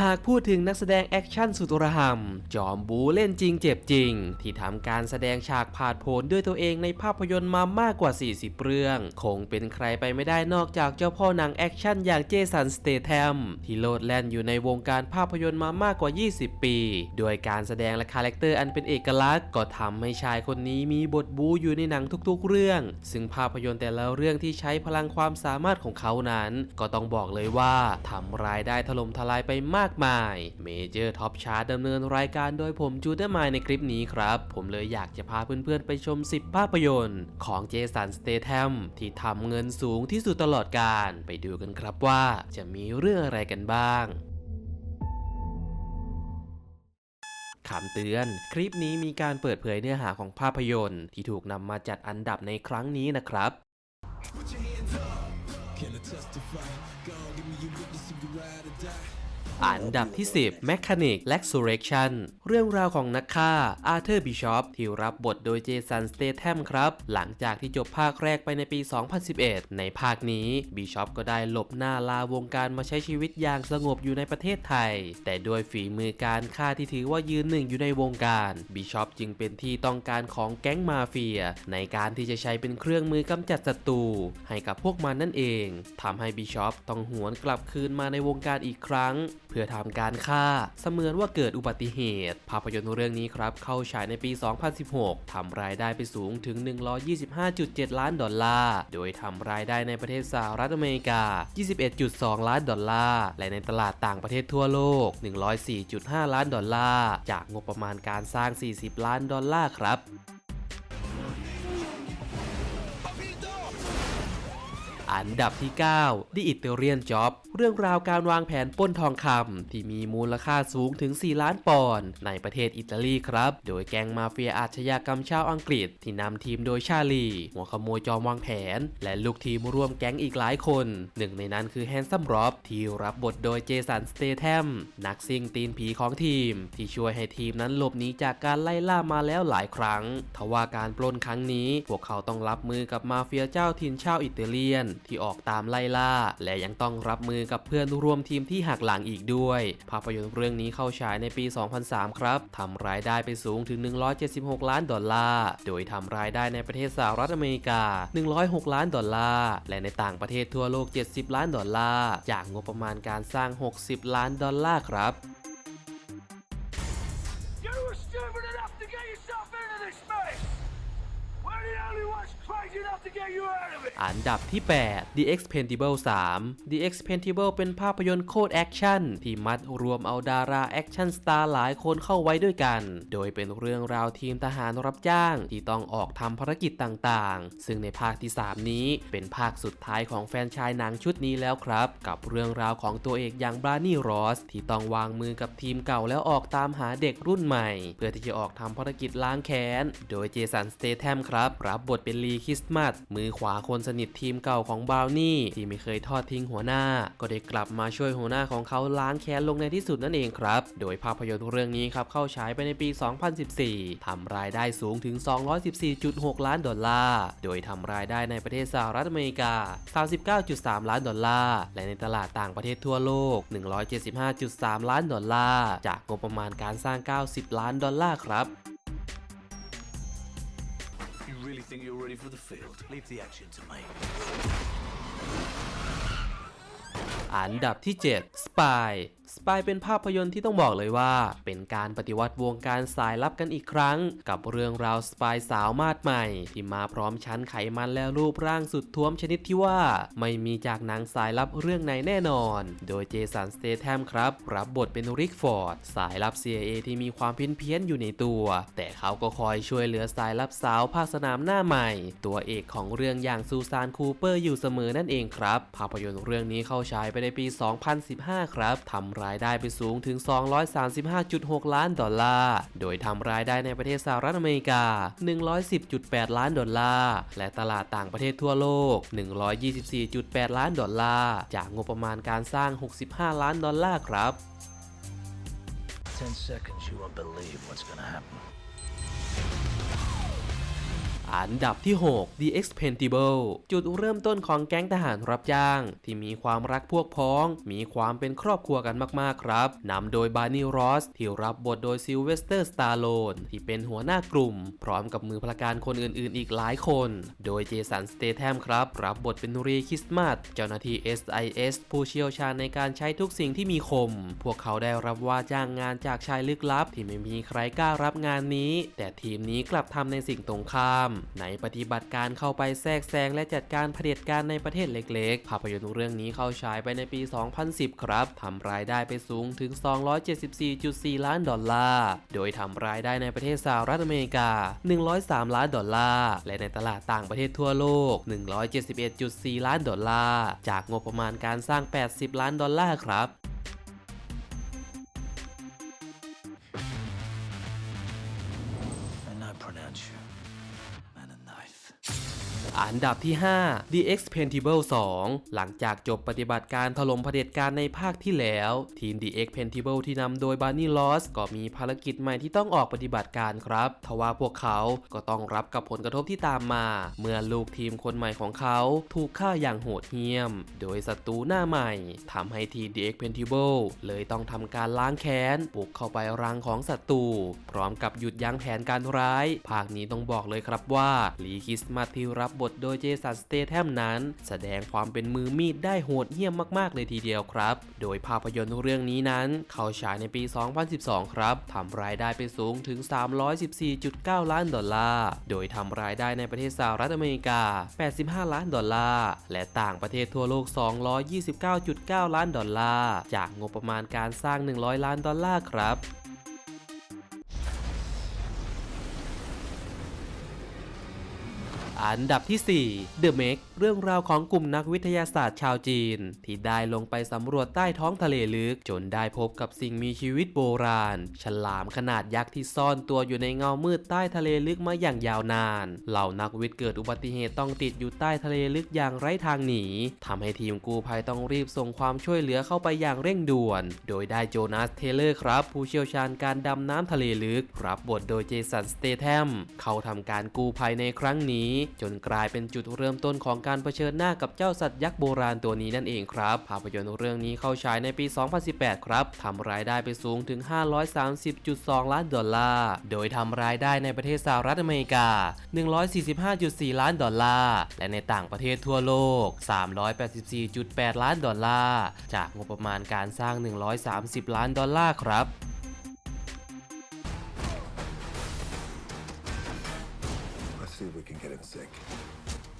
หากพูดถึงนักแสดงแอคชั่นสุดระหำจอมบูเล่นจริงเจ็บจริง ที่ทำการแสดงฉากผาดโผนด้วยตัวเองในภาพยนตร์มามากกว่า 40 เรื่อง คงเป็นใครไปไม่ได้นอกจากเจ้าพ่อหนังแอคชั่นอย่างเจสันสเตแทมที่โลดแล่นอยู่ในวงการภาพยนตร์มามากกว่า 20 ปี โดยการแสดงและคาแรคเตอร์อันเป็นเอกลักษณ์ก็ทำให้ชายคนนี้มีบทบูอยู่ในหนังทุกๆ เรื่อง ซึ่งภาพยนตร์แต่ละเรื่องที่ใช้พลังความสามารถของเขานั้น ก็ต้องบอกเลยว่าทำรายได้ถล่มทลายไปมากมาย เมเจอร์ท็อปชาร์ดำเนินรายการโดยผมจูเดอร์มายในคลิปนี้ครับ ผมเลยอยากจะพาเพื่อนๆ ไปชม 10 ภาพยนตร์ ของเจสันสเตแทมที่ทำเงินสูงที่สุดตลอดการ ไปดูกันครับว่าจะมีเรื่องอะไรกันบ้างคำเตือน คลิปนี้มีการเปิดเผยเนื้อหาของภาพยนตร์ ที่ถูกนำมาจัดอันดับในครั้งนี้นะครับ อันดับที่ 10 Mechanic l e x u r r e c t i o n เรื่องราวของนักฆ่าอาร์เธอร์บิชอปที่รับบทโดยเจสันสเต t ทมครับ หลังจากที่จบภาคแรกไปในปี 2011 ในภาคนี้บิชอปก็ได้หลบหน้าลาวงการมาใช้ชีวิตอย่างสงบอยู่ในประเทศไทย แต่ด้วยฝีมือการฆ่าที่ถือว่ายืนหนึ่งอยู่ในวงการบิชอปจึงเป็นที่ต้องการของแก๊งมาเฟีย ในการที่จะใช้เป็นเครื่องมือกำจัดศัตรูให้กับพวกมันนั่นเองทำให้บิชอปต้องหวนกลับคืนมาในวงการอีกครั้งเพื่อทำการฆ่า เสมือนว่าเกิดอุบัติเหตุ ภาพยนตร์เรื่องนี้ครับ เข้าฉายในปี 2016 ทำรายได้ไปสูงถึง 125.7 ล้านดอลลาร์ โดยทำรายได้ในประเทศสหรัฐอเมริกา 21.2 ล้านดอลลาร์ และในตลาดต่างประเทศทั่วโลก 104.5 ล้านดอลลาร์ จากงบประมาณการสร้าง 40 ล้านดอลลาร์ครับ อันดับที่ 9 The Italian Job เรื่องราวการวางแผนปล้นทองคำที่มีมูลค่าสูงถึง 4 ล้านปอนด์ในประเทศอิตาลีครับ โดยแก๊งมาเฟียอาชญากรรมชาวอังกฤษ ที่นำทีมโดยชาลี หัวขโมยจอมวางแผน และลูกทีมร่วมแก๊งอีกหลายคน หนึ่งในนั้นคือแฮนซัมรอบที่รับบทโดยเจสันสเตแทมนักซิ่งตีนผีของทีม ที่ช่วยให้ทีมนั้นหลบหนีจากการไล่ล่ามาแล้วหลายครั้ง ทว่าการปล้นครั้งนี้ พวกเขาต้องรับมือกับมาเฟียเจ้าถิ่นชาวอิตาเลียนที่ออกตามไล่ล่า และยังต้องรับมือกับเพื่อนร่วมทีมที่หักหลังอีกด้วย ภาพยนตร์เรื่องนี้เข้าฉายในปี 2003 ครับทำรายได้ไปสูงถึง 176 ล้านดอลลาร์ โดยทำรายได้ในประเทศสหรัฐอเมริกา 106 ล้านดอลลาร์ และในต่างประเทศทั่วโลก 70 ล้านดอลลาร์ จากงบประมาณการสร้าง 60 ล้านดอลลาร์ครับ อันดับที่ 8 The Expendable 3 The Expendable เป็นภาพยนตร์โคตรแอคชั่นที่มัดรวมเอาดาราแอคชั่นสตาร์หลายคนเข้าไว้ด้วยกัน โดยเป็นเรื่องราวทีมทหารรับจ้าง ที่ต้องออกทำภารกิจต่างๆ ซึ่งในภาคที่ 3 นี้เป็นภาคสุดท้ายของแฟนชายหนังชุดนี้แล้วครับ กับเรื่องราวของตัวเอกอย่างบรานี่รอสที่ต้องวางมือกับทีมเก่าแล้วออกตามหาเด็กรุ่นใหม่ เพื่อที่จะออกทำภารกิจล้างแค้น โดยเจสันสเตแทมครับรับบทเป็นลีคริสต์มาสมือขวาคนสนิททีมเก่าของบราวนี่ที่ไม่เคยทอดทิ้งหัวหน้า ก็ได้กลับมาช่วยหัวหน้าของเขาล้างแค้นลงในที่สุดนั่นเองครับ โดยภาพยนตร์เรื่องนี้ครับเข้าฉายไปในปี 2014ทำรายได้สูงถึง 214.6 ล้านดอลลาร์ โดยทำรายได้ในประเทศสหรัฐอเมริกา 39.3 ล้านดอลลาร์ และในตลาดต่างประเทศทั่วโลก 175.3 ล้านดอลลาร์ จากงบประมาณการสร้าง 90 ล้านดอลลาร์ครับ think you're ready for the field? Leave the action to me. อันดับที่ 7 Spy Spy เป็นภาพยนตร์ที่ต้องบอกเลยว่า เป็นการปฏิวัติวงการสายลับกันอีกครั้ง กับเรื่องราวสปายสาวมาดใหม่ ที่มาพร้อมชั้นไขมันและรูปร่างสุดท้วมชนิดที่ว่า ไม่มีจากหนังสายลับเรื่องไหนแน่นอน โดยเจสันสเตแทมครับ รับบทเป็นริกฟอร์ด สายลับ CIA ที่มีความเพี้ยนเพี้ยนๆอยู่ในตัว แต่เขาก็คอยช่วยเหลือสายลับสาวภาคสนามหน้าใหม่ ตัวเอกของเรื่องอย่างซูซานคูเปอร์อยู่เสมอนั่นเองครับ ภาพยนตร์เรื่องนี้เข้าฉายไปในปี 2015 ครับทำรายได้ไปสูงถึง 235.6 ล้านดอลลาร์ โดยทำรายได้ในประเทศสหรัฐอเมริกา 110.8 ล้านดอลลาร์ และตลาดต่างประเทศทั่วโลก 124.8 ล้านดอลลาร์ จากงบประมาณการสร้าง 65 ล้านดอลลาร์ครับ Ten seconds, you won't believe what's gonna happen. อันดับที่ 6 The Expendable จุดเริ่มต้นของแก๊งทหารรับจ้าง ที่มีความรักพวกพ้อง มีความเป็นครอบครัวกันมากๆครับนำโดยบาร์นีรอสที่รับบทโดยซิลเวสเตอร์สตาร์โลนที่เป็นหัวหน้ากลุ่ม พร้อมกับมือพลการคนอื่นๆ อีกหลายคน โดยเจสันสเตแทมครับ รับบทเป็นรีคริสตมาสเจ้าหน้าที่ SIS ผู้เชี่ยวชาญในการใช้ทุกสิ่งที่มีคม พวกเขาได้รับว่าจ้างงานจากชายลึกลับ ที่ไม่มีใครกล้ารับงานนี้ แต่ทีมนี้กลับทำในสิ่งตรงข้ามในปฏิบัติการเข้าไปแทรกแซงและจัดการเผด็จการในประเทศเล็กๆ ภาพยนตร์เรื่องนี้เข้าฉายไปในปี 2010 ครับทำรายได้ไปสูงถึง 274.4 ล้านดอลลาร์ โดยทำรายได้ในประเทศสหรัฐอเมริกา 103 ล้านดอลลาร์ และในตลาดต่างประเทศทั่วโลก 171.4 ล้านดอลลาร์ จากงบประมาณการสร้าง 80 ล้านดอลลาร์ครับ อันดับที่ 5 The Expendable 2 หลังจากจบปฏิบัติการถล่มเผด็จการในภาคที่แล้ว ทีม The Expendable ที่นำโดย Barney Ross ก็มีภารกิจใหม่ที่ต้องออกปฏิบัติการครับ ทว่าพวกเขาก็ต้องรับกับผลกระทบที่ตามมา เมื่อลูกทีมคนใหม่ของเขาถูกฆ่าอย่างโหดเหี้ยม โดยศัตรูหน้าใหม่ทำให้ทีม The Expendable เลยต้องทำการล้างแค้นบุกเข้าไปรังของศัตรูพร้อมกับหยุดยั้งแผนการร้าย ภาคนี้ต้องบอกเลยครับว่าลีคิสมาที่รับบทโดยเจสันสเตแทมนั้น แสดงความเป็นมือมีดได้โหดเหี้ยมมากๆเลยทีเดียวครับ โดยภาพยนตร์เรื่องนี้นั้น เข้าฉายในปี 2012 ครับทำรายได้ไปสูงถึง 314.9 ล้านดอลลาร์โดยทำรายได้ในประเทศสหรัฐอเมริกา 85 ล้านดอลลาร์และต่างประเทศทั่วโลก 229.9 ล้านดอลลาร์จากงบประมาณการสร้าง 100 ล้านดอลลาร์ครับ อันดับที่ 4 The Meg เรื่องราวของกลุ่มนักวิทยาศาสตร์ชาวจีน ที่ได้ลงไปสำรวจใต้ท้องทะเลลึก จนได้พบกับสิ่งมีชีวิตโบราณ ฉลามขนาดยักษ์ที่ซ่อนตัวอยู่ในเงามืดใต้ทะเลลึกมาอย่างยาวนาน เหล่านักวิทย์เกิดอุบัติเหตุต้องติดอยู่ใต้ทะเลลึกอย่างไร้ทางหนีทำให้ทีมกู้ภัยต้องรีบส่งความช่วยเหลือเข้าไปอย่างเร่งด่วน โดยได้โจนาสเทเลอร์ครับ ผู้เชี่ยวชาญการดำน้ำทะเลลึก รับบทโดยเจสันสเตแทมเขาทำการกู้ภัยในครั้งนี้จนกลายเป็นจุดเริ่มต้นของการเผชิญหน้ากับเจ้าสัตว์ยักษ์โบราณตัวนี้นั่นเองครับ ภาพยนตร์เรื่องนี้เข้าฉายในปี 2018 ครับทำรายได้ไปสูงถึง 530.2 ล้านดอลลาร์ โดยทำรายได้ในประเทศสหรัฐอเมริกา 145.4 ล้านดอลลาร์ และในต่างประเทศทั่วโลก 384.8 ล้านดอลลาร์ จากงบประมาณการสร้าง 130 ล้านดอลลาร์ครับ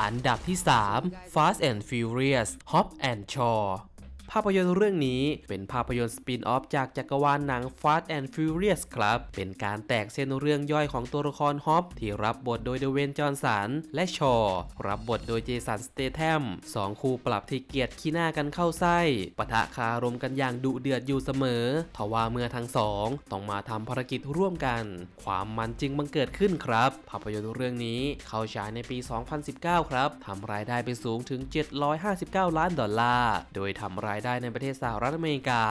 อันดับที่ 3 Fast and Furious Hop and Shaw าพยนตร์เรื่องนี้เป็นภาพยนตร์สปินออฟจากจักรวาลหนัง Fast and Furious ครับ เป็นการแตกเส้นเรื่องย่อยของตัวละครฮอปที่รับบทโดยเดเวนจอห์นสันและชอรับบทโดยเจสันสเตแทมสองคู่ปรับที่เกลียดขี้หน้ากันเข้าไส้ปะทะคารมกันอย่างดุเดือดอยู่เสมอทว่าเมื่อทั้งสองต้องมาทำภารกิจร่วมกัน ความมันจึงบังเกิดขึ้นครับ ภาพยนตร์เรื่องนี้เข้าฉายในปี 2019 ครับทำรายได้ไปสูงถึง 759 ล้านดอลลาร์โดยทำรายได้ในประเทศสหรัฐอเมริกา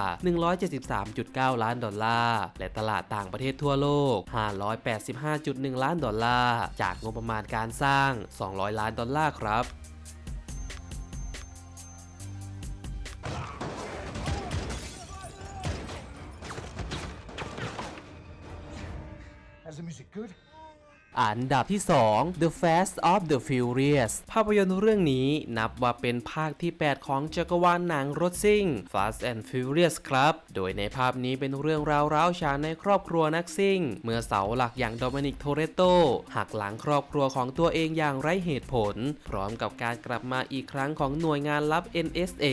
173.9 ล้านดอลลาร์ และตลาดต่างประเทศทั่วโลก 585.1 ล้านดอลลาร์ จากงบประมาณการสร้าง 200 ล้านดอลลาร์ครับ อันดับที่ 2 The Fast of the Furious ภาพยนตร์เรื่องนี้นับว่าเป็นภาคที่ 8 ของจักรวาลหนังรถซิ่ง Fast and Furious ครับ โดยในภาพนี้เป็นเรื่องราวร้าวฉานในครอบครัวนักซิ่ง เมื่อเสาหลักอย่างโดมินิกโทเรโตหักหลังครอบครัวของตัวเองอย่างไร้เหตุผล พร้อมกับการกลับมาอีกครั้งของหน่วยงานลับ NSA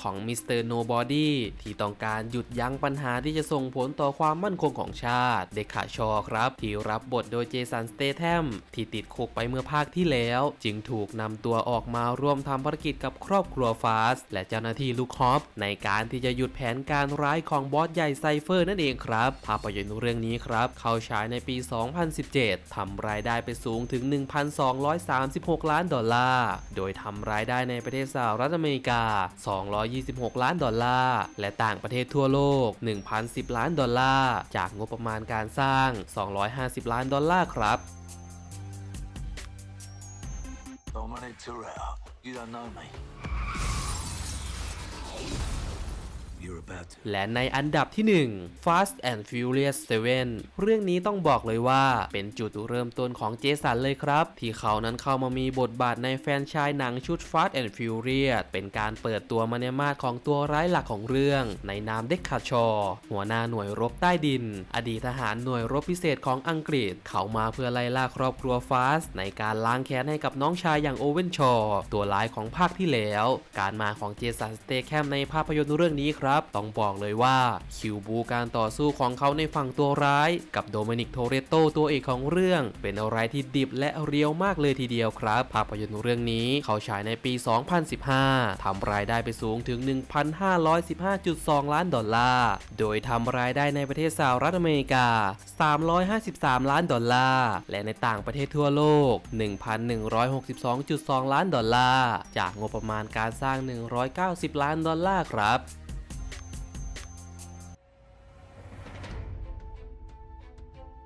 ของมิสเตอร์โนบอดี้ที่ต้องการหยุดยั้งปัญหาที่จะส่งผลต่อความมั่นคงของชาติ เดคาชอครับ ที่รับบทโดยเจสันสเตแทมที่ติดคุกไปเมื่อภาคที่แล้ว จึงถูกนำตัวออกมาร่วมทำภารกิจกับครอบครัวฟาส และเจ้าหน้าที่ลูกฮอปในการที่จะหยุดแผนการร้ายของบอสใหญ่ไซเฟอร์นั่นเองครับภาพยนตร์เรื่องนี้ครับเข้าฉายในปี 2017 ทำรายได้ไปสูงถึง 1,236 ล้านดอลลาร์ โดยทำรายได้ในประเทศสหรัฐอเมริกา 226 ล้านดอลลาร์ และต่างประเทศทั่วโลก 1,010 ล้านดอลลาร์ จากงบประมาณการสร้าง 250 ล้านดอลลาร์ครับ Dominic Terrell. You don't know me. และในอันดับที่ 1 Fast and Furious 7 เรื่องนี้ต้องบอกเลยว่าเป็นจุดเริ่มต้นของเจสันเลยครับ ที่เขานั้นเข้ามามีบทบาทในแฟนชายหนังชุด Fast and Furious เป็นการเปิดตัวมาในมาดของตัวร้ายหลักของเรื่อง ในนามเด็กคาชอ หัวหน้าหน่วยรบใต้ดิน อดีตทหารหน่วยรบพิเศษของอังกฤษ เขามาเพื่อไล่ล่าครอบครัวฟาสในการล้างแค้นให้กับน้องชายอย่างโอเวนชอ ตัวร้ายของภาคที่แล้ว การมาของเจสันสเตแคมในภาพยนตร์เรื่องนี้ครับต้องบอกเลยว่าคิวบูการต่อสู้ของเขาในฝั่งตัวร้าย กับโดมินิกโทเรโตตัวเอกของเรื่อง เป็นอะไรที่ดิบและเรียวมากเลยทีเดียวครับ ภาพยนตร์เรื่องนี้เขาฉายในปี 2015ทำรายได้ไปสูงถึง 1,515.2 ล้านดอลลาร์ โดยทำรายได้ในประเทศสหรัฐอเมริกา 353 ล้านดอลลาร์ และในต่างประเทศทั่วโลก 1,162.2 ล้านดอลลาร์ จากงบประมาณการสร้าง 190 ล้านดอลลาร์ครับ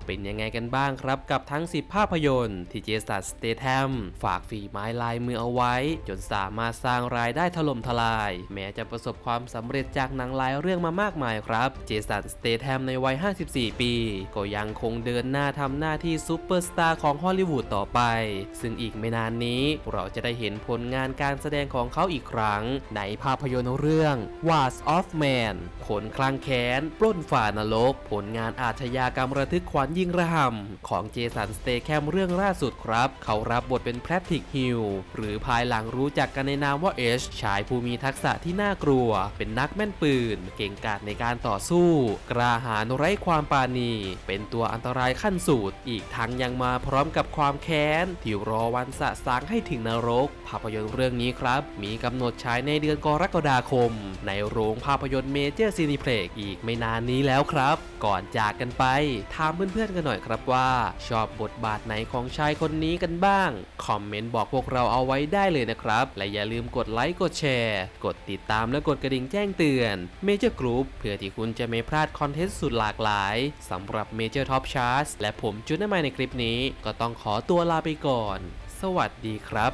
เป็นยังไงกันบ้างครับ กับทั้ง 10 ภาพยนตร์ที่เจสันสเตแทมฝากฝีไม้ลายมือเอาไว้ จนสามารถสร้างรายได้ถล่มทลาย แม้จะประสบความสำเร็จจากหนังหลายเรื่องมามากมายครับ เจสันสเตแทมในวัย 54 ปี ก็ยังคงเดินหน้าทำหน้าที่ซูเปอร์สตาร์ของฮอลลีวูดต่อไป ซึ่งอีกไม่นานนี้เราจะได้เห็นผลงานการแสดงของเขาอีกครั้ง ในภาพยนตร์เรื่อง Wars of Man คนคลังแค้นปล้นฝ่านรก ผลงานอาชญากรรมระทึกขวัญยิงระห่ำของเจสันสเตแคมเรื่องล่าสุดครับ เขารับบทเป็นแพทริกฮิลหรือภายหลังรู้จักกันในนามว่าเอชชายผู้มีทักษะที่น่ากลัว เป็นนักแม่นปืน เก่งกาจในการต่อสู้ กล้าหาญไร้ความปราณี เป็นตัวอันตรายขั้นสุดอีกทั้งยังมาพร้อมกับความแค้นที่รอวันสะสางให้ถึงนรก ภาพยนตร์เรื่องนี้ครับ มีกำหนดฉายในเดือนกรกฎาคม ในโรงภาพยนตร์เมเจอร์ซีนิเพล็กอีกไม่นานนี้แล้วครับ ก่อนจากกันไปถามเพื่อนๆกันหน่อยครับว่า ชอบบทบาทไหนของชายคนนี้กันบ้าง คอมเมนต์บอกพวกเราเอาไว้ได้เลยนะครับ และอย่าลืมกดไลค์กดแชร์ กดติดตามและกดกระดิ่งแจ้งเตือน Major Group เพื่อที่คุณจะไม่พลาดคอนเทนต์สุดหลากหลายสำหรับ Major Top Charts และผมจุดน้ำมันในคลิปนี้ ก็ต้องขอตัวลาไปก่อน สวัสดีครับ